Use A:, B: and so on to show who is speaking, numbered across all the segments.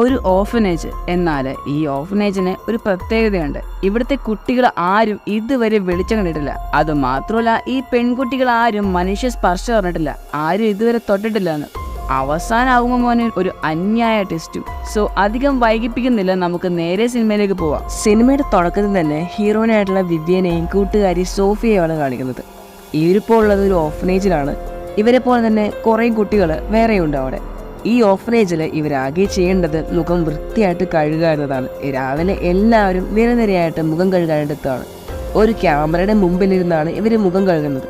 A: ഒരു ഓഫനേജ് എന്നാൽ ഈ ഓഫനേജിന് ഒരു പ്രത്യേകതയുണ്ട്. ഇവിടുത്തെ കുട്ടികൾ ആരും ഇതുവരെ വെളിച്ചം കണ്ടിട്ടില്ല. അത് മാത്രമല്ല ഈ പെൺകുട്ടികൾ ആരും മനുഷ്യ സ്പർശം പറഞ്ഞിട്ടില്ല. ആരും ഇതുവരെ തൊട്ടിട്ടില്ല എന്ന് അവസാനമാകുമ്പോൾ മോനെ ഒരു അന്യായ ടെസ്റ്റും സോ അധികം വൈകിപ്പിക്കുന്നില്ല. നമുക്ക് നേരെ സിനിമയിലേക്ക് പോവാം.
B: സിനിമയുടെ തുടക്കത്തിൽ തന്നെ ഹീറോയിനായിട്ടുള്ള വിദ്യനെയും കൂട്ടുകാരി സോഫിയെയുമാണ് കാണിക്കുന്നത്. ഇവരിപ്പോൾ ഉള്ളത് ഒരു ഓഫനേജിലാണ് ഇവരെ പോലെ തന്നെ കുറേ കുട്ടികൾ വേറെയുണ്ട് അവിടെ. ഈ ഓഫനേജിൽ ഇവരാകെ ചെയ്യേണ്ടത് മുഖം വൃത്തിയായിട്ട് കഴുകുക എന്നതാണ്. രാവിലെ എല്ലാവരും നിരനിരയായിട്ട് മുഖം കഴുകാനെടുത്താണ്. ഒരു ക്യാമറയുടെ മുമ്പിലിരുന്നാണ് ഇവർ മുഖം കഴുകുന്നത്.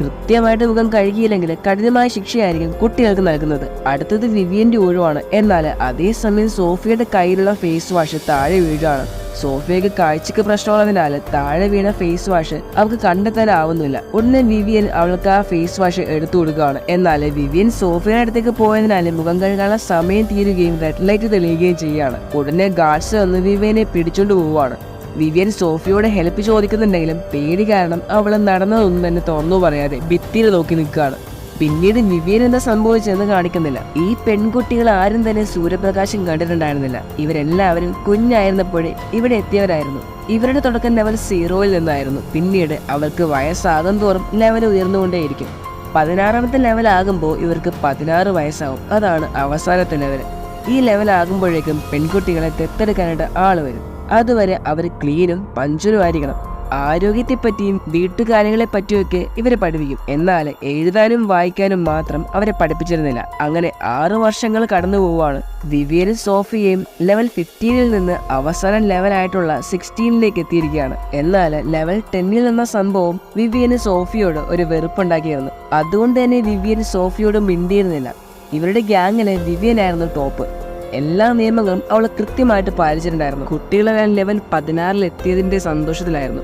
B: കൃത്യമായിട്ട് മുഖം കഴുകിയില്ലെങ്കിൽ കഠിനമായ ശിക്ഷയായിരിക്കും കുട്ടികൾക്ക് നൽകുന്നത്. അടുത്തത് വിവിയന്റെ ഒഴിവാണ് എന്നാൽ അതേസമയം സോഫിയയുടെ കയ്യിലുള്ള ഫേസ് വാഷ് താഴെ വീഴാണ് സോഫിയക്ക് കാഴ്ചക്ക് പ്രശ്നമുള്ളതിനാൽ താഴെ വീണ ഫേസ് വാഷ് അവൾക്ക് കണ്ടെത്താനാവുന്നില്ല. ഉടനെ വിവിയൻ അവൾക്ക് ആ ഫേസ് വാഷ് എടുത്തു കൊടുക്കുകയാണ്. എന്നാൽ വിവിയൻ സോഫിയുടെ അടുത്തേക്ക് പോയതിനാൽ മുഖം കഴുകാനുള്ള സമയം തീരുകയും റെഡ് ലൈറ്റ് തെളിയുകയും ചെയ്യുകയാണ് ഉടനെ ഗാർഡ്സ് വന്ന് വിവിയനെ പിടിച്ചോണ്ട് പോവുകയാണ്. വിവിയൻ സോഫിയോട് ഹെൽപ്പ് ചോദിക്കുന്നുണ്ടെങ്കിലും പേടി കാരണം അവൾ നടന്നതൊന്നും തന്നെ തുറന്നു പറയാതെ ഭിത്തിയിൽ നോക്കി നിൽക്കുകയാണ്. പിന്നീട് വിവിയൻ എന്താ സംഭവിച്ചെന്ന് കാണിക്കുന്നില്ല. ഈ പെൺകുട്ടികൾ ആരും തന്നെ സൂര്യപ്രകാശം കണ്ടിട്ടുണ്ടായിരുന്നില്ല. ഇവരെല്ലാവരും കുഞ്ഞായിരുന്നപ്പോഴേ ഇവിടെ എത്തിയവരായിരുന്നു. ഇവരുടെ തുടക്കം ലെവൽ സീറോയിൽ നിന്നായിരുന്നു. പിന്നീട് അവർക്ക് വയസ്സാകും തോറും ലെവൽ ഉയർന്നുകൊണ്ടേയിരിക്കും. പതിനാറാമത്തെ ലെവൽ ആകുമ്പോൾ ഇവർക്ക് പതിനാറ് വയസ്സാവും. അതാണ് അവസാനത്തെ ലെവൽ. ഈ ലെവൽ ആകുമ്പോഴേക്കും പെൺകുട്ടികളെ തെത്തെടുക്കാനായിട്ട് ആൾ വരും. അതുവരെ അവർ ക്ലീനും പഞ്ചുനുമായിരിക്കണം ആരോഗ്യത്തെപ്പറ്റിയും വീട്ടുകാര്യങ്ങളെ പറ്റിയൊക്കെ ഇവരെ പഠിപ്പിക്കും. എന്നാൽ എഴുതാനും വായിക്കാനും മാത്രം അവരെ പഠിപ്പിച്ചിരുന്നില്ല. അങ്ങനെ ആറു വർഷങ്ങൾ കടന്നു പോവുകയാണ് വിവിയനും സോഫിയയും ലെവൽ ഫിഫ്റ്റീനിൽ നിന്ന് അവസാന ലെവലായിട്ടുള്ള സിക്സ്റ്റീനിലേക്ക് എത്തിയിരിക്കുകയാണ്. എന്നാൽ ലെവൽ ടെന്നിൽ നിന്ന സംഭവം വിവിയന് സോഫിയോട് ഒരു വെറുപ്പുണ്ടാക്കിയിരുന്നു. അതുകൊണ്ട് തന്നെ വിവിയൻ സോഫിയോട് മിണ്ടിയിരുന്നില്ല. ഇവരുടെ ഗ്യാങ്ങിന് വിവിയനായിരുന്നു ടോപ്പ്. എല്ലാ നിയമങ്ങളും അവൾ കൃത്യമായിട്ട് പാലിച്ചിട്ടുണ്ടായിരുന്നു. കുട്ടികളെ ലെവൽ പതിനാറിൽ എത്തിയതിന്റെ സന്തോഷത്തിലായിരുന്നു.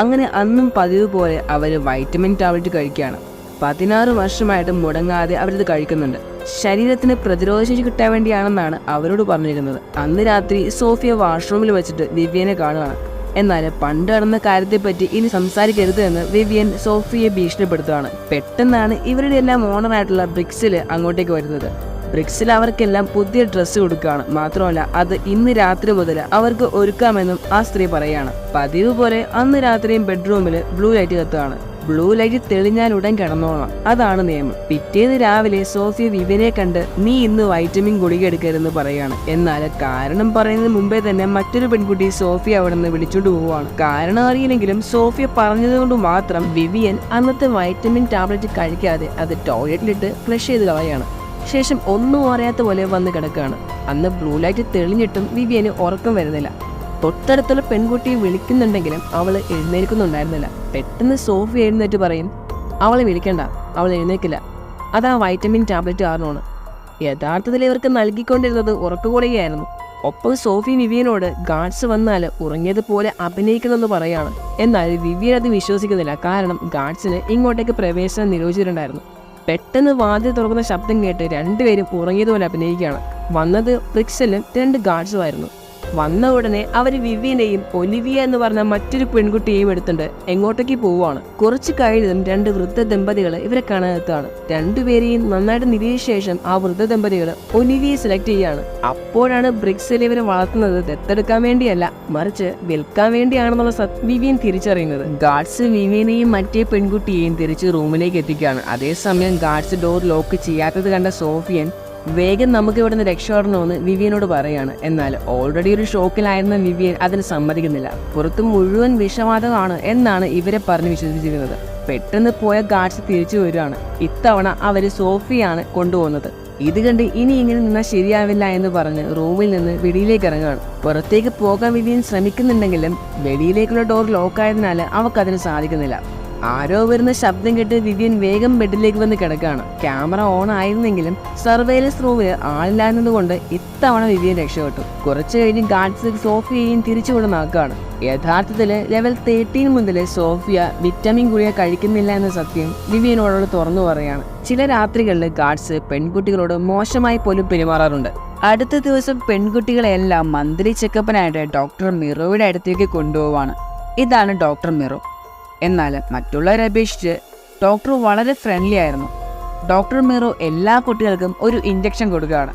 B: അങ്ങനെ അന്നും പതിവ് പോലെ അവർ വൈറ്റമിൻ ടാബ്ലറ്റ് കഴിക്കുകയാണ്. പതിനാറ് വർഷമായിട്ട് മുടങ്ങാതെ അവരിത് കഴിക്കുന്നുണ്ട്. ശരീരത്തിന് പ്രതിരോധശേഷി കിട്ടാൻ വേണ്ടിയാണെന്നാണ് അവരോട് പറഞ്ഞിരുന്നത് അന്ന് രാത്രി സോഫിയ വാഷ്റൂമിൽ വെച്ചിട്ട് ദിവ്യനെ കാണുകയാണ്. എന്നാൽ പണ്ട് നടന്ന കാര്യത്തെപ്പറ്റി ഇനി സംസാരിക്കരുത് എന്ന് വിവിയൻ സോഫിയെ ഭീഷണിപ്പെടുത്തുകയാണ്. പെട്ടെന്നാണ് ഇവരുടെ എല്ലാം ഓണറായിട്ടുള്ള ബ്രിക്സിൽ അങ്ങോട്ടേക്ക് വരുന്നത്. ബ്രിക്സിൽ അവർക്കെല്ലാം പുതിയ ഡ്രസ്സ് കൊടുക്കുകയാണ്. മാത്രമല്ല അത് ഇന്ന് രാത്രി മുതൽ അവർക്ക് ഒരുക്കാമെന്നും ആ സ്ത്രീ പറയാണ്. പതിവ് പോലെ അന്ന് രാത്രിയും ബെഡ്റൂമിൽ ബ്ലൂ ലൈറ്റ് കത്തുകയാണ്. ബ്ലൂ ലൈറ്റ് തെളിഞ്ഞാൽ ഉടൻ കിടന്നോളാം അതാണ് നിയമം. പിറ്റേന്ന് രാവിലെ സോഫിയ വിവനെ കണ്ട് നീ ഇന്ന് വൈറ്റമിൻ ഗുളിക എടുക്കരുതെന്ന് പറയാണ്. എന്നാൽ കാരണം പറയുന്നതിന് മുമ്പേ തന്നെ മറ്റൊരു പെൺകുട്ടി സോഫിയ അവിടെ നിന്ന് വിളിച്ചോണ്ട് പോവുകയാണ്. കാരണം അറിയില്ലെങ്കിലും സോഫിയ പറഞ്ഞതുകൊണ്ട് മാത്രം വിവിയൻ അന്നത്തെ വൈറ്റമിൻ ടാബ്ലറ്റ് കഴിക്കാതെ അത് ടോയ്ലറ്റിലിട്ട് ഫ്ലഷ് ചെയ്ത് കളയാണ്. ശേഷം ഒന്നും അറിയാത്ത പോലെ വന്ന് കിടക്കുകയാണ്. അന്ന് ബ്ലൂ ലൈറ്റ് തെളിഞ്ഞിട്ടും വിവിയന് ഉറക്കം വരുന്നില്ല. തൊട്ടടുത്തുള്ള പെൺകുട്ടിയെ വിളിക്കുന്നുണ്ടെങ്കിലും അവൾ എഴുന്നേൽക്കുന്നുണ്ടായിരുന്നില്ല. പെട്ടെന്ന് സോഫി എഴുന്നേറ്റ് പറയും അവളെ വിളിക്കണ്ട അവൾ എഴുന്നേക്കില്ല അതാ വൈറ്റമിൻ ടാബ്ലറ്റ് കാരണമാണ്. യഥാർത്ഥത്തിൽ ഇവർക്ക് നൽകിക്കൊണ്ടിരുന്നത് ഉറക്കുകൂടുകയായിരുന്നു ഒപ്പം സോഫി വിവിയനോട് ഗാർഡ്സ് വന്നാൽ ഉറങ്ങിയതുപോലെ അഭിനയിക്കുന്നെന്ന് പറയാണ്. എന്നാൽ വിവിയൻ അത് വിശ്വസിക്കുന്നില്ല. കാരണം ഗാർഡ്സിന് ഇങ്ങോട്ടേക്ക് പ്രവേശനം നിരോധിച്ചിട്ടുണ്ടായിരുന്നു. പെട്ടെന്ന് വാതിൽ തുറക്കുന്ന ശബ്ദം കേട്ട് രണ്ടുപേരും ഉറങ്ങിയതുപോലെ അഭിനയിക്കുകയാണ്. വന്നത് പ്രിക്സലും രണ്ട് ഗാർഡ്സുമായിരുന്നു വന്ന ഉടനെ അവർ വിവ്യനെയും ഒലിവിയ എന്ന് പറഞ്ഞ മറ്റൊരു പെൺകുട്ടിയെയും എടുത്തുണ്ട് എങ്ങോട്ടേക്ക് പോവുകയാണ് കുറച്ച് കഴിഞ്ഞതും രണ്ട് വൃദ്ധ ദമ്പതികൾ ഇവരെ കാണാനെത്താണ് രണ്ടുപേരെയും നന്നായിട്ട് നിരീക്ഷിച്ച ശേഷം ആ വൃദ്ധ ദമ്പതികൾ ഒലിവിയെ സെലക്ട് ചെയ്യാണ് അപ്പോഴാണ് ബ്രിക്സിൽ ഇവരെ വളർത്തുന്നത് ദത്തെടുക്കാൻ വേണ്ടിയല്ല മറിച്ച് വിൽക്കാൻ വേണ്ടിയാണെന്നുള്ള വിവിയൻ തിരിച്ചറിയുന്നത്. ഗാർഡ്സ് വിവിയനെയും മറ്റേ പെൺകുട്ടിയെയും തിരിച്ച് റൂമിലേക്ക് എത്തിക്കുകയാണ്. അതേസമയം ഗാർഡ്സ് ഡോർ ലോക്ക് ചെയ്യാത്തത് കണ്ട സോഫിയൻ വേഗം നമുക്ക് ഇവിടെ നിന്ന് രക്ഷപ്പെടണമെന്ന് വിവിയനോട് പറയാണ്. എന്നാൽ ഓൾറെഡി ഒരു ഷോക്കിലായിരുന്ന വിവിയൻ അതിന് സമ്മതിക്കുന്നില്ല. പുറത്ത് മുഴുവൻ വിഷവാതകമാണ് എന്നാണ് ഇവരെ പറഞ്ഞ് വിശ്വസിച്ചിരുന്നത് പെട്ടെന്ന് പോയ ഗാഡ്സ് തിരിച്ചു വരികയാണ് ഇത്തവണ അവർ സോഫിയാണ് കൊണ്ടുപോകുന്നത്. ഇത് കണ്ട് ഇനി ഇങ്ങനെ നിന്നാൽ ശരിയാവില്ല എന്ന് പറഞ്ഞ് റൂമിൽ നിന്ന് വെളിയിലേക്ക് ഇറങ്ങുകയാണ് പുറത്തേക്ക് പോകാൻ വിവിയൻ ശ്രമിക്കുന്നുണ്ടെങ്കിലും വെളിയിലേക്കുള്ള ഡോർ ലോക്കായതിനാൽ അവക്കതിന് സാധിക്കുന്നില്ല. ആരോ വരുന്ന ശബ്ദം കേട്ട് വിവിയൻ വേഗം ബെഡിലേക്ക് വന്ന് കിടക്കുകയാണ്. ക്യാമറ ഓൺ ആയിരുന്നെങ്കിലും സർവൈലൻസ് റൂമിൽ ആളില്ലായിരുന്നതുകൊണ്ട് ഇത്തവണ വിവിയൻ രക്ഷപ്പെട്ടു. കുറച്ചു കഴിഞ്ഞ് ഗാർഡ്സ് സോഫിയയും തിരിച്ചു കൊണ്ടുവന്നാക്കുകയാണ് യഥാർത്ഥത്തിൽ ലെവൽ തേർട്ടീൻ മുതൽ സോഫിയ വിറ്റാമിൻ ഗുളിക കഴിക്കുന്നില്ല എന്ന സത്യം വിവിയനോടോട് തുറന്നു പറയാണ് ചില രാത്രികളിൽ ഗാർഡ്സ് പെൺകുട്ടികളോട് മോശമായി പോലും പെരുമാറാറുണ്ട്. അടുത്ത ദിവസം പെൺകുട്ടികളെല്ലാം മന്ത്രി ചെക്കപ്പിനായിട്ട് ഡോക്ടർ മിറോയുടെ അടുത്തേക്ക് കൊണ്ടുപോവാണ് ഇതാണ് ഡോക്ടർ മിറോ. എന്നാൽ മറ്റുള്ളവരെ അപേക്ഷിച്ച് ഡോക്ടർ വളരെ ഫ്രണ്ട്ലി ആയിരുന്നു. ഡോക്ടർ മീറോ എല്ലാ കുട്ടികൾക്കും ഒരു ഇഞ്ചക്ഷൻ കൊടുക്കുകയാണ്.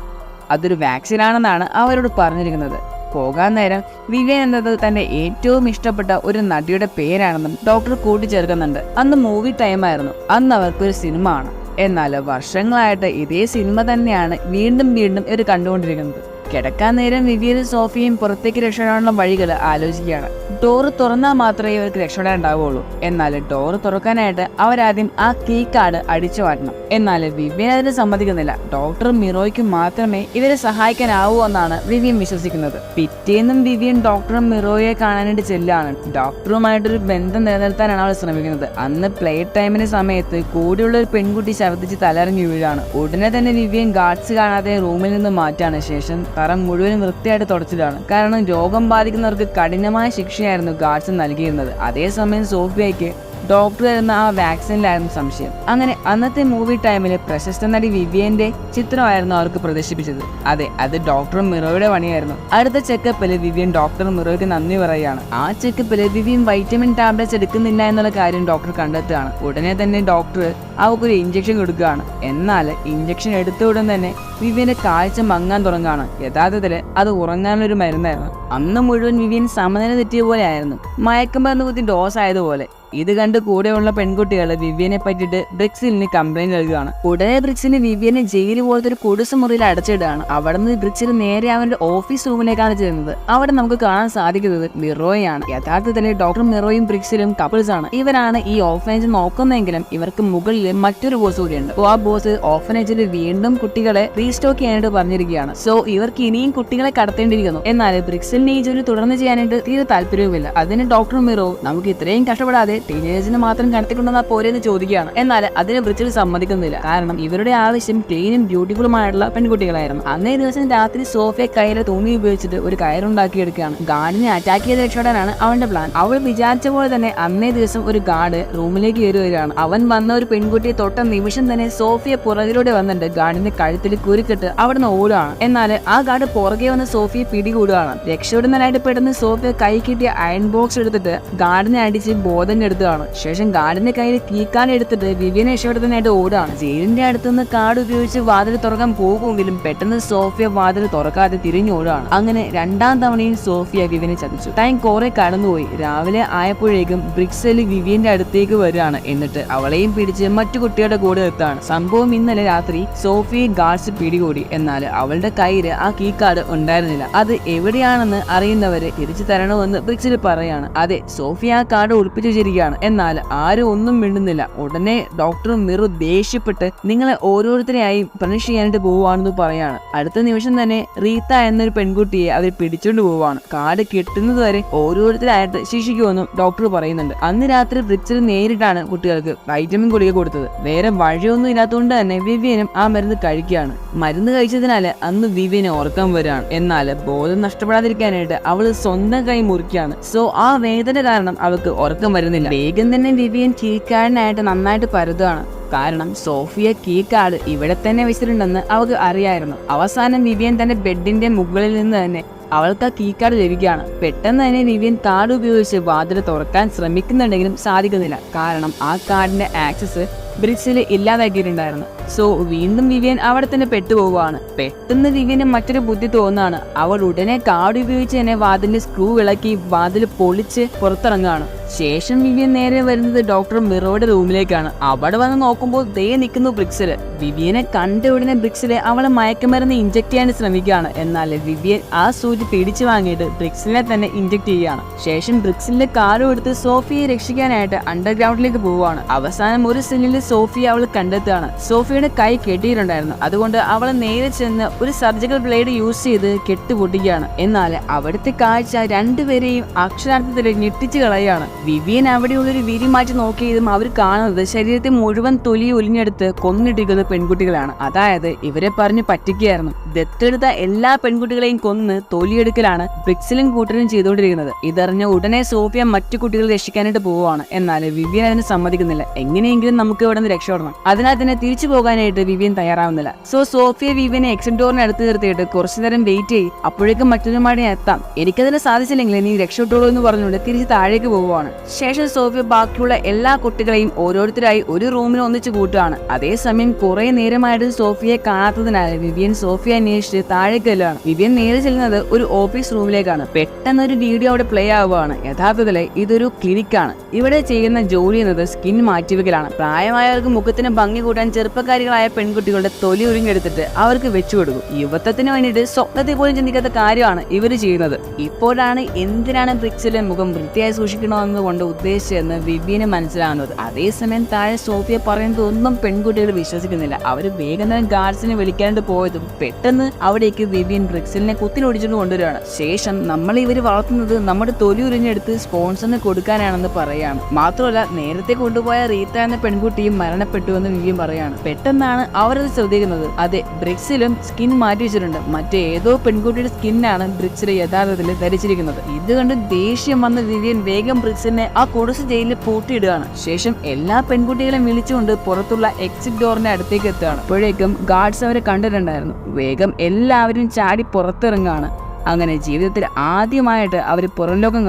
A: അതൊരു വാക്സിൻ ആണെന്നാണ് അവരോട് പറഞ്ഞിരിക്കുന്നത്. പോകാൻ നേരം വിവിയൻ എന്നത് തന്റെ ഏറ്റവും ഇഷ്ടപ്പെട്ട ഒരു നടിയുടെ പേരാണെന്നും ഡോക്ടർ കൂട്ടിച്ചേർക്കുന്നുണ്ട്. അന്ന് മൂവി ടൈമായിരുന്നു അന്ന് അവർക്കൊരു സിനിമ ആണ്. എന്നാൽ വർഷങ്ങളായിട്ട് ഇതേ സിനിമ തന്നെയാണ് വീണ്ടും വീണ്ടും ഇവർ കണ്ടുകൊണ്ടിരിക്കുന്നത്. കിടക്കാൻ നേരം വിവിയനും സോഫിയും പുറത്തേക്ക് രക്ഷപ്പെടാനുള്ള വഴികൾ ആലോചിക്കുകയാണ്. ഡോറ് തുറന്നാൽ മാത്രമേ ഇവർക്ക് രക്ഷപ്പെടാൻ ഉണ്ടാവുകയുള്ളൂ എന്നാൽ ഡോറ് തുറക്കാനായിട്ട് അവരാദ്യം ആ കീ കാർഡ് അടിച്ചു മാറ്റണം. എന്നാൽ വിവിയൻ അതിന് സമ്മതിക്കുന്നില്ല. ഡോക്ടറും മിറോയ്ക്ക് മാത്രമേ ഇവരെ സഹായിക്കാനാവൂ എന്നാണ് വിവിയൻ വിശ്വസിക്കുന്നത്. പിറ്റേന്നും വിവിയൻ ഡോക്ടറും മിറോയെ കാണാനായിട്ട് ചെല്ലാണ് ഡോക്ടറുമായിട്ടൊരു ബന്ധം നിലനിർത്താനാണ് അവൾ ശ്രമിക്കുന്നത്. അന്ന് പ്ലേ ടൈമിന് സമയത്ത് കൂടെയുള്ള ഒരു പെൺകുട്ടി ശബ്ദിച്ച് തലറിഞ്ഞു വീഴാണ്. ഉടനെ തന്നെ വിവിയൻ ഗാർഡ്സ് കാണാതെ റൂമിൽ നിന്ന് മാറ്റാണ്. ശേഷം തറ മുഴുവനും വൃത്തിയായിട്ട് തുടച്ചതാണ് കാരണം രോഗം ബാധിക്കുന്നവർക്ക് കഠിനമായ ശിക്ഷയായിരുന്നു ഗാഡ്സൺ നൽകിയിരുന്നത്. അതേസമയം സോഫിയയ്ക്ക് ഡോക്ടർ തരുന്ന ആ വാക്സിനിലായിരുന്നു സംശയം. അങ്ങനെ അന്നത്തെ മൂവി ടൈമിൽ പ്രശസ്ത നടി വിവിയന്റെ ചിത്രമായിരുന്നു അവർക്ക് പ്രദർശിപ്പിച്ചത്. അതെ അത് ഡോക്ടർ മിറോയുടെ പണിയായിരുന്നു. അടുത്ത ചെക്കപ്പിൽ വിവിയൻ ഡോക്ടർ മിറോയ്ക്ക് നന്ദി പറയുകയാണ്. ആ ചെക്കപ്പിൽ വിവിയൻ വൈറ്റമിൻ ടാബ്ലറ്റ്സ് എടുക്കുന്നില്ല എന്നുള്ള കാര്യം ഡോക്ടർ കണ്ടെത്തുകയാണ്. ഉടനെ തന്നെ ഡോക്ടർ അവൾക്കൊരു ഇഞ്ചക്ഷൻ കൊടുക്കുകയാണ്. എന്നാൽ ഇഞ്ചക്ഷൻ എടുത്ത ഉടൻ തന്നെ വിവിയന്റെ കാഴ്ച മങ്ങാൻ തുടങ്ങുകയാണ്. യഥാർത്ഥത്തിൽ അത് ഉറങ്ങാനൊരു മരുന്നായിരുന്നു. അന്ന് മുഴുവൻ വിവിയൻ സമനില തെറ്റിയ പോലെ ആയിരുന്നു. മയക്കുമരുന്ന് കുത്തി ഡോസ് ആയതുപോലെ. ഇത് കണ്ട് കൂടെയുള്ള പെൺകുട്ടികൾ വിവ്യനെ പറ്റിയിട്ട് ബ്രിക്സിലിന് കംപ്ലൈന്റ് നൽകുകയാണ്. ഉടനെ ബ്രിക്സിന് വിവ്യനെ ജയിലിൽ പോലത്തെ ഒരു കുടിസ് മുറിയിൽ അടച്ചിടുകയാണ്. അവിടെ നിന്ന് ബ്രിക്സിൽ നേരെ അവന്റെ ഓഫീസ് റൂമിലേക്കാണ് ചെല്ലുന്നത്. അവിടെ നമുക്ക് കാണാൻ സാധിക്കുന്നത് മിറോയാണ്. യഥാർത്ഥത്തിൽ ഡോക്ടർ മിറോയും ബ്രിക്സിലും കപ്പിൾസ് ആണ്. ഇവരാണ് ഈ ഓഫനേജ് നോക്കുന്നതെങ്കിലും ഇവർക്ക് മുകളിൽ മറ്റൊരു ബോസ് കൂടിയുണ്ട്. ആ ബോസ് ഓഫനേജിൽ വീണ്ടും കുട്ടികളെ റീസ്റ്റോക്ക് ചെയ്യാനായിട്ട് പറഞ്ഞിരിക്കുകയാണ്. സോ ഇവർക്ക് ഇനിയും കുട്ടികളെ കടത്തേണ്ടിയിരിക്കുന്നു. എന്നാൽ ബ്രിക്സിലിന് ഈ ജോലി തുടർന്ന് ചെയ്യാനായിട്ട് തീരെ താല്പര്യവുമില്ല. അതിന് ഡോക്ടർ മിറോ നമുക്ക് ഇത്രയും കഷ്ടപ്പെടാതെ ടീനേജിന് മാത്രം കടത്തിക്കൊണ്ടുവന്നാൽ പോരെന്ന് ചോദിക്കുകയാണ്. എന്നാൽ അതിന് ബ്രിച്ചിൽ സമ്മതിക്കുന്നില്ല. കാരണം ഇവരുടെ ആവശ്യം ക്ലീനും ബ്യൂട്ടിഫുളുമായിട്ടുള്ള പെൺകുട്ടികളായിരുന്നു. അന്നേ ദിവസം രാത്രി സോഫയെ കയ്യിലെ തുണി ഉപയോഗിച്ചിട്ട് ഒരു കയറുണ്ടാക്കിയെടുക്കുകയാണ് ഗാർഡിനെ അറ്റാക്ക് ചെയ്ത് രക്ഷപ്പെടാനാണ് അവന്റെ പ്ലാൻ അവൾ വിചാരിച്ച പോലെ തന്നെ അന്നേ ദിവസം ഒരു ഗാർഡ് റൂമിലേക്ക് കയറി വരികയാണ്. അവൻ വന്ന ഒരു പെൺകുട്ടിയെ തൊട്ട നിമിഷം തന്നെ സോഫിയെ പുറകിലൂടെ വന്നിട്ട് ഗാർഡിന്റെ കഴുത്തിൽ കുരുക്കിട്ട് അവിടുന്ന് ഓടുകയാണ്. എന്നാൽ ആ ഗാർഡ് പുറകെ വന്ന് സോഫിയെ പിടികൂടുകയാണ്. രക്ഷപ്പെടുന്നതിനായിട്ട് പെട്ടെന്ന് സോഫിയ കൈ കിട്ടിയ അയൺ ബോക്സ് എടുത്തിട്ട് ഗാർഡിനെ അടിച്ച് ബോധം എടുത്തതാണ്. ശേഷം ഗാർഡിന്റെ കയ്യിൽ കീക്കാൻ എടുത്തിട്ട് വിവിയനെ രക്ഷപ്പെടുന്നതിനായിട്ട് ഓടുകയാണ്. ജയിലിന്റെ അടുത്തുനിന്ന് കാർഡ് ഉപയോഗിച്ച് വാതിൽ തുറക്കാൻ പോകുമെങ്കിലും പെട്ടെന്ന് സോഫിയ വാതിൽ തുറക്കാതെ തിരിഞ്ഞോടുകയാണ് അങ്ങനെ രണ്ടാം തവണയും സോഫിയ വിവിനെ ചതിച്ചു. ടൈം കുറെ കടന്നുപോയി. രാവിലെ ആയപ്പോഴേക്കും ബ്രിക്സൽ വിവിയന്റെ അടുത്തേക്ക് വരികയാണ്. എന്നിട്ട് അവളെയും പിടിച്ച് മറ്റു കുട്ടികളുടെ കൂടെ എത്താണ്. സംഭവം ഇന്നലെ രാത്രി സോഫിയെ ഗാർഡ്സ് പിടികൂടി. എന്നാൽ അവളുടെ കയ്യിൽ ആ കീ കാർഡ് ഉണ്ടായിരുന്നില്ല. അത് എവിടെയാണെന്ന് അറിയുന്നവരെ തിരിച്ചു തരണമെന്ന് ബ്രിക്സിൽ പറയാണ്. അതെ സോഫിയ ആ കാർഡ് ഒളിപ്പിച്ചു വെച്ചിരിക്കുകയാണ് എന്നാൽ ആരും ഒന്നും മിണ്ടുന്നില്ല. ഉടനെ ഡോക്ടർ മിറു ദേഷ്യപ്പെട്ട് നിങ്ങളെ ഓരോരുത്തരെയായി പണിഷ് ചെയ്യാനായിട്ട് പോവുകയാണെന്ന് പറയാണ്. അടുത്ത നിമിഷം തന്നെ റീത്ത എന്നൊരു പെൺകുട്ടിയെ അവർ പിടിച്ചുകൊണ്ട് പോവുകയാണ്. കാട് കിട്ടുന്നത് വരെ ഓരോരുത്തരായിട്ട് ശിക്ഷിക്കുമെന്നും ഡോക്ടർ പറയുന്നുണ്ട്. അന്ന് രാത്രി ബ്രിക്സിൽ നേരിട്ടാണ് കുട്ടികൾക്ക് വൈറ്റമിൻ ഗുളിക കൊടുത്തത്. വേറെ വഴിയൊന്നും ഇല്ലാത്തതുകൊണ്ട് തന്നെ വിവിയനും ആ മരുന്ന് കഴിക്കുകയാണ്. മരുന്ന് കഴിച്ചതിനാല് അന്ന് വിവിയനെ ഉറക്കം വരികയാണ്. എന്നാൽ ബോധം നഷ്ടപ്പെടാതിരിക്കാനായിട്ട് അവൾ സ്വന്തം കൈ മുറിക്കുകയാണ്. സോ ആ വേദന കാരണം അവൾക്ക് ഉറക്കം വരുന്നില്ല. വേഗം തന്നെ വിവിയൻ കീക്കാടിനായിട്ട് നന്നായിട്ട് പരുതാണ് കാരണം സോഫിയ കീ കാർഡ് ഇവിടെ തന്നെ വെച്ചിട്ടുണ്ടെന്ന് അവൾക്ക് അറിയായിരുന്നു. അവസാനം വിവിയൻ തന്റെ ബെഡിന്റെ മുകളിൽ നിന്ന് തന്നെ അവൾക്ക് ആ കീ കാർഡ് ലഭിക്കുകയാണ്. പെട്ടെന്ന് തന്നെ വിവിയൻ കാർഡ് ഉപയോഗിച്ച് വാതിൽ തുറക്കാൻ ശ്രമിക്കുന്നുണ്ടെങ്കിലും സാധിക്കുന്നില്ല. കാരണം ആ കാർഡിന്റെ ആക്സസ് ബ്രിഡ്ജിൽ ഇല്ലാതാക്കിയിട്ടുണ്ടായിരുന്നു. സോ വീണ്ടും വിവിയൻ അവിടെ തന്നെ പെട്ടുപോവുകയാണ്. പെട്ടെന്ന് വിവിയന് മറ്റൊരു ബുദ്ധി തോന്നാണ് അവൾ ഉടനെ കാർഡ് ഉപയോഗിച്ച് തന്നെ വാതിലിന്റെ സ്ക്രൂ ഇളക്കി വാതിൽ പൊളിച്ച് പുറത്തിറങ്ങുകയാണ്. ശേഷം വിവിയൻ നേരെ വരുന്നത് ഡോക്ടർ മിറോയുടെ റൂമിലേക്കാണ്. അവിടെ വന്ന് നോക്കുമ്പോൾ ദേ നിൽക്കുന്നു ബ്രിക്സിൽ വിവിയനെ കണ്ട ഉടനെ ബ്രിക്സിലെ അവളെ മയക്കുമരുന്ന് ഇഞ്ചക്ട് ചെയ്യാൻ ശ്രമിക്കുകയാണ്. എന്നാൽ വിവിയൻ ആ സൂചി പിടിച്ചു വാങ്ങിയിട്ട് ബ്രിക്സിനെ തന്നെ ഇഞ്ചക്ട് ചെയ്യുകയാണ്. ശേഷം ബ്രിക്സിലെ കാറും എടുത്ത് സോഫിയെ രക്ഷിക്കാനായിട്ട് അണ്ടർഗ്രൗണ്ടിലേക്ക് പോവുകയാണ്. അവസാനം ഒരു സെല്ലിൽ സോഫിയെ അവൾ കണ്ടെത്തുകയാണ്. സോഫിയുടെ കൈ കെട്ടിയിട്ടുണ്ടായിരുന്നു. അതുകൊണ്ട് അവളെ നേരെ ചെന്ന് ഒരു സർജിക്കൽ ബ്ലേഡ് യൂസ് ചെയ്ത് കെട്ടുപൊട്ടിക്കുകയാണ്. എന്നാൽ അവിടുത്തെ കാഴ്ച രണ്ടുപേരെയും അക്ഷരാർത്ഥത്തിൽ ഞെട്ടിച്ചു കളയുകയാണ്. വിവിയൻ അവിടെയുള്ളൊരു വിരി മാറ്റി നോക്കിയതും അവർ കാണുന്നത് ശരീരത്തെ മുഴുവൻ തൊലി ഒലിഞ്ഞെടുത്ത് കൊന്നിട്ടിരിക്കുന്ന പെൺകുട്ടികളാണ്. അതായത് ഇവരെ പറഞ്ഞ് പറ്റിക്കുകയായിരുന്നു. ദത്തെടുത്ത എല്ലാ പെൺകുട്ടികളെയും കൊന്ന് തൊലിയെടുക്കലാണ് ബ്രിക്സിലും കൂട്ടരും ചെയ്തുകൊണ്ടിരിക്കുന്നത്. ഇതറിഞ്ഞ ഉടനെ സോഫിയ മറ്റു കുട്ടികളെ രക്ഷിക്കാനായിട്ട് പോവുകയാണ്. എന്നാൽ വിവിയൻ അതിന് സമ്മതിക്കുന്നില്ല. എങ്ങനെയെങ്കിലും നമുക്ക് ഇവിടെ നിന്ന് രക്ഷപ്പെടണം. അതിനാൽ തന്നെ തിരിച്ചു പോകാനായിട്ട് വിവിയൻ തയ്യാറാവുന്നില്ല. സോ സോഫിയ വിവിയനെ എക്സിറ്റ് അടുത്ത് നിർത്തിയിട്ട് കുറച്ചു നേരം വെയിറ്റ് ചെയ്യും. അപ്പോഴേക്കും മറ്റൊരുമാടി എത്താം. എനിക്കതിനെ സാധിച്ചില്ലെങ്കിൽ നീ രക്ഷപ്പെട്ടോളൂ എന്ന് പറഞ്ഞുകൊണ്ട് തിരിച്ച് താഴേക്ക് പോവുകയാണ്. ശേഷം സോഫിയ ബാക്കിയുള്ള എല്ലാ കുട്ടികളെയും ഓരോരുത്തരായി ഒരു റൂമിൽ ഒന്നിച്ചു കൂട്ടുകയാണ്. അതേസമയം കുറെ നേരമായിട്ട് സോഫിയെ കാണാത്തതിനാൽ വിവിയൻ സോഫിയ അന്വേഷിച്ച് താഴേക്കല്ലാണ് വിവിയൻ നേരെ ചെല്ലുന്നത് ഒരു ഓഫീസ് റൂമിലേക്കാണ്. പെട്ടെന്ന് ഒരു വീഡിയോ അവിടെ പ്ലേ ആവുകയാണ്. യഥാർത്ഥത്തിൽ ഇതൊരു ക്ലിനിക്കാണ്. ഇവിടെ ചെയ്യുന്ന ജോലി എന്നത് സ്കിൻ മാറ്റിവെക്കലാണ്. പ്രായമായവർക്ക് മുഖത്തിന് ഭംഗി കൂട്ടാൻ ചെറുപ്പക്കാരികളായ പെൺകുട്ടികളുടെ തൊലി ഉരുങ്ങെടുത്തിട്ട് അവർക്ക് വെച്ചു കൊടുക്കും യുവത്വത്തിന് വേണ്ടിയിട്ട് സ്വപ്നത്തിൽ പോലും ചിന്തിക്കാത്ത കാര്യമാണ് ഇവർ ചെയ്യുന്നത്. ഇപ്പോഴാണ് എന്തിനാണ് ബ്രിക്സിലെ മുഖം വൃത്തിയായി സൂക്ഷിക്കണമെന്ന് കൊണ്ട് ഉദ്ദേശിച്ചതെന്ന് വിബിന് മനസ്സിലാകുന്നത്. അതേസമയം താഴെ സോഫിയ പറയുന്നത് ഒന്നും പെൺകുട്ടികൾ വിശ്വസിക്കുന്നില്ല. അവർ വേഗം തന്നെ ഗാർഡ്സിനെ വിളിക്കാണ്ട് പോയതും പെട്ടെന്ന് അവിടേക്ക് വിവിയൻ ബ്രിക്സലിനെ കുത്തിനൊടിച്ചുകൊണ്ട് കൊണ്ടുവരികയാണ്. ശേഷം നമ്മൾ ഇവർ വളർത്തുന്നത് നമ്മുടെ തൊലി ഉരിഞ്ഞെടുത്ത് സ്പോൺസറിന് കൊടുക്കാനാണെന്ന് പറയാണ്. മാത്രമല്ല നേരത്തെ കൊണ്ടുപോയ റീത്ത എന്ന പെൺകുട്ടിയും മരണപ്പെട്ടു എന്ന് വിവിയൻ പറയാണ്. പെട്ടെന്നാണ് അവരത് ശ്രദ്ധിക്കുന്നത്. അതെ ബ്രിക്സിലും സ്കിൻ മാറ്റി വെച്ചിട്ടുണ്ട്. മറ്റേതോ പെൺകുട്ടിയുടെ സ്കിന്നാണ് ബ്രിക്സിലെ യഥാർത്ഥത്തിൽ ധരിച്ചിരിക്കുന്നത്. ഇത് കണ്ട് ദേഷ്യം വന്ന വിവിയൻ വേഗം ബ്രിക്സിനെ ആ കൊടുസ് ജയിലിൽ പൂട്ടിയിടുകയാണ്. ശേഷം എല്ലാ പെൺകുട്ടികളെയും വിളിച്ചുകൊണ്ട് പുറത്തുള്ള എക്സിറ്റ് ഡോറിന്റെ അടുത്തേക്ക് എത്തുകയാണ്. അപ്പോഴേക്കും ഗാർഡ്സ് അവരെ കണ്ടിട്ടുണ്ടായിരുന്നു. വേഗം എല്ലാവരും ചാടി പുറത്തിറങ്ങുകയാണ്. അങ്ങനെ ജീവിതത്തിൽ ആദ്യമായിട്ട് അവർ പുറം ലോകം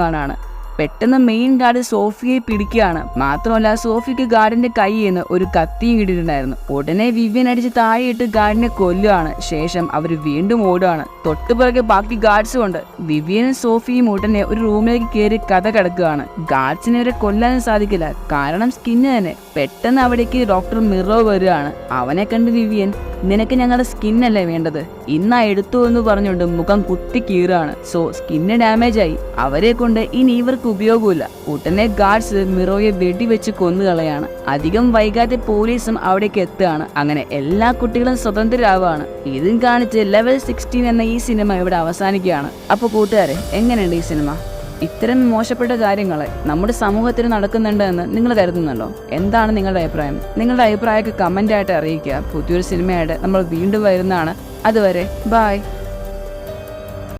A: പെട്ടെന്ന് മെയിൻ ഗാർഡ് സോഫിയെ പിടിക്കുകയാണ്. മാത്രമല്ല സോഫിക്ക് ഗാർഡിന്റെ കയ്യിൽ നിന്ന് ഒരു കത്തിയും കിട്ടിയിട്ടുണ്ടായിരുന്നു. ഉടനെ വിവ്യൻ അടിച്ച് താഴെയിട്ട് ഗാർഡിനെ കൊല്ലുകയാണ് ശേഷം അവർ വീണ്ടും ഓടുകയാണ് തൊട്ടുപിറകെ ബാക്കി ഗാർഡ്സും ഉണ്ട്. വിവ്യനും സോഫിയും ഉടനെ ഒരു റൂമിലേക്ക് കയറി കഥ കിടക്കുകയാണ്. ഗാർഡ്സിനെ അവരെ കൊല്ലാനും സാധിക്കില്ല. കാരണം സ്കിന്ന് തന്നെ പെട്ടെന്ന് അവിടേക്ക് ഡോക്ടർ മിറോ വരികയാണ് അവനെ കണ്ട് വിവിയൻ നിനക്ക് ഞങ്ങളുടെ സ്കിന്നല്ലേ വേണ്ടത്? ഇന്നാ എടുത്തു എന്ന് പറഞ്ഞുകൊണ്ട് മുഖം കുത്തി കീറാണ് സോ സ്കിന്ന് ഡാമേജ് ആയി അവരെ കൊണ്ട് ഇനി ഇവർക്ക് ഉപയോഗമില്ല ഉടനെ ഗാർഡ്സ് മിറോയെ വെടിവെച്ച് കൊന്നുകളയാണ്. അധികം വൈകാതെ പോലീസും അവിടേക്ക് എത്തുകയാണ്. അങ്ങനെ എല്ലാ കുട്ടികളും സ്വതന്ത്രരാവുകയാണ്. ഇതും കാണിച്ച് ലെവൽ സിക്സ്റ്റീൻ എന്ന ഈ സിനിമ ഇവിടെ അവസാനിക്കുകയാണ്. അപ്പോൾ കൂട്ടുകാരെ എങ്ങനെയുണ്ട് ഈ സിനിമ? ഇത്തരം മോശപ്പെട്ട കാര്യങ്ങൾ നമ്മുടെ സമൂഹത്തിൽ നടക്കുന്നുണ്ട് എന്ന് നിങ്ങൾ കരുതുന്നല്ലോ എന്താണ് നിങ്ങളുടെ അഭിപ്രായം? നിങ്ങളുടെ അഭിപ്രായമൊക്കെ കമന്റായിട്ട് അറിയിക്കുക. പുതിയൊരു സിനിമയായിട്ട് നമ്മൾ വീണ്ടും വരുന്നതാണ്. അതുവരെ ബായ്